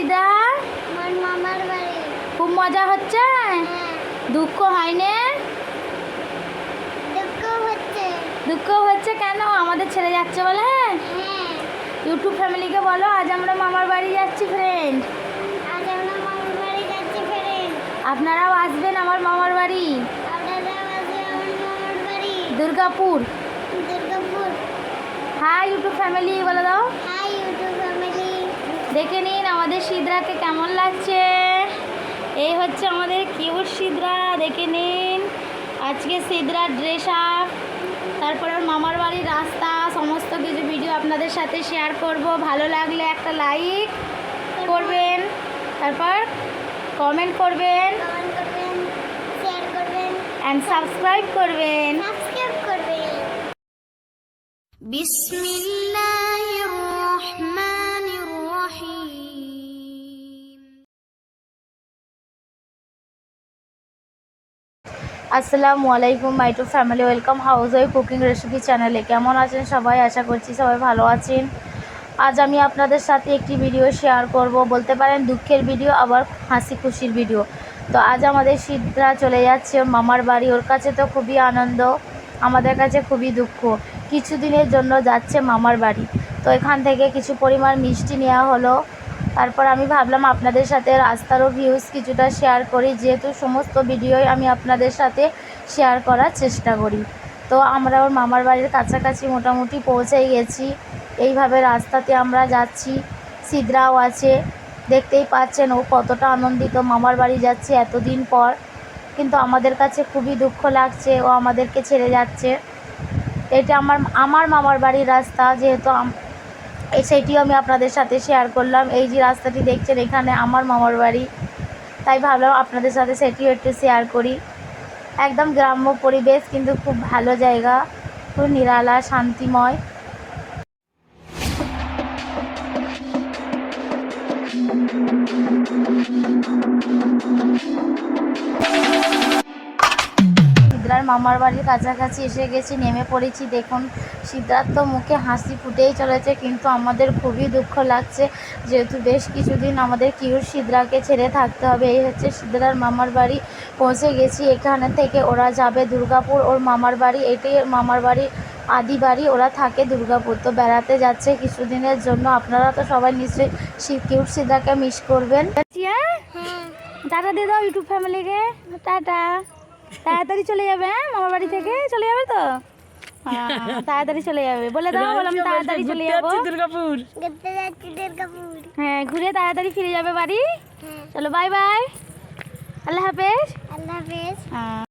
সিদা আমার মামার বাড়ি। খুব মজা হচ্ছে? হ্যাঁ। দুঃখ হয়নি? দুঃখ হচ্ছে। দুঃখ হচ্ছে কেন? আমাদের ছেড়ে যাচ্ছে বলে? হ্যাঁ। ইউটিউব ফ্যামিলিকে বলো আজ আমরা মামার বাড়ি যাচ্ছি ফ্রেন্ড আজ আমরা মামার বাড়ি যাচ্ছি আপনারাও আসবেন আমার মামার বাড়ি। দুর্গাপুর। দুর্গাপুর। হ্যাঁ ইউটিউব ফ্যামিলি বলে দাও। ফ্যামিলি দেখে নিন আমাদের সিদ্রাকে কেমন লাগছে। এই হচ্ছে আমাদের কিউট সিদ্রা দেখে নিন। আজকে সিদ্রা ড্রেস আপ তারপরে ওর মামার বাড়ির রাস্তা সমস্ত কিছু ভিডিও আপনাদের সাথে শেয়ার করব। ভালো লাগলে একটা লাইক করবেন তারপর কমেন্ট করবেন কমেন্ট করবেন করবেন অ্যান্ড সাবস্ক্রাইব করবেন। সাবস্ক্রাইব আসসালামু আলাইকুম, my to family, welcome housewife cooking recipe চ্যানেলে। কেমন আছেন সবাই? আশা করছি সবাই ভালো আছেন। আজ আমি আপনাদের সাথে একটি ভিডিও শেয়ার করব। বলতে পারেন, দুঃখের ভিডিও, আবার হাসি খুশির ভিডিও। তো আজ আমাদের শীতরা চলে যাচ্ছে, মামার বাড়ি। ওর কাছে তো খুবই আনন্দ, আমাদের কাছে খুবই দুঃখ। কিছুদিনের জন্য যাচ্ছে মামার বাড়ি। তো এখান থেকে কিছু পরিমাণ মিষ্টি নেওয়া হলো। তারপর আমি ভাবলাম আপনাদের সাথে রাস্তারও ভিউজ কিছুটা শেয়ার করি। যেহেতু সমস্ত ভিডিওই আমি আপনাদের সাথে শেয়ার করার চেষ্টা করি। তো আমরা ওর মামার বাড়ির কাছাকাছি মোটামুটি পৌঁছে গেছি। এইভাবে রাস্তাতে আমরা যাচ্ছি। সিদ্রাও আছে। দেখতেই পাচ্ছেন ও কতটা আনন্দিত। মামার বাড়ি যাচ্ছে এতদিন পর। কিন্তু আমাদের কাছে খুবই দুঃখ লাগছে। ও আমাদেরকে ছেড়ে যাচ্ছে। এটা আমার আমার মামার বাড়ির রাস্তা। যেহেতু এই সেটিও আমি আপনাদের সাথে শেয়ার করলাম। এই যে রাস্তাটি দেখছেন, এখানে আমার মামার বাড়ি। তাই ভাবলাম আপনাদের সাথে সেটিও একটু শেয়ার করি। একদম গ্রাম্য পরিবেশ, কিন্তু খুব ভালো জায়গা। খুব নিরালা, শান্তিময়। মামার বাড়ির কাছাকাছি এসে গেছি নেমে পড়েছি। দেখুন সিদ্ধার্থ মুখে হাসি ফুটেই চলেছে কিন্তু আমাদের খুবই দুঃখ লাগছে। যেহেতু বেশ কিছুদিন আমাদের কিউর সিদ্রাকে ছেড়ে থাকতে হবে এই হচ্ছে সিদ্রার মামার বাড়ি পৌঁছে গেছি। এখানে থেকে ওরা যাবে দুর্গাপুর ওর মামার বাড়ি এটাই মামার বাড়ি আদি বাড়ি ওরা থাকে দুর্গাপুর। তো বেড়াতে যাচ্ছে কিছুদিনের জন্য আপনারা তো সবাই নিশ্চয়ই কিউট সিদ্রাকে মিস করবেন। হ্যাঁ। টাটা দিয়ে দাও ইউটিউব ফ্যামিলিকে টাটা। তাড়াতাড়ি চলে যাবে হ্যাঁ? মামার বাড়ি থেকে চলে যাবে তো? তাড়াতাড়ি চলে যাবে। বলে দাও বললাম তাড়াতাড়ি চলে যাব। দুর্গাপুর। হ্যাঁ ঘুরে তাড়াতাড়ি ফিরে যাবে বাড়ি। হ্যাঁ। চলো বাই বাই আল্লাহ হাফেজ। আল্লাহ হাফেজ। হ্যাঁ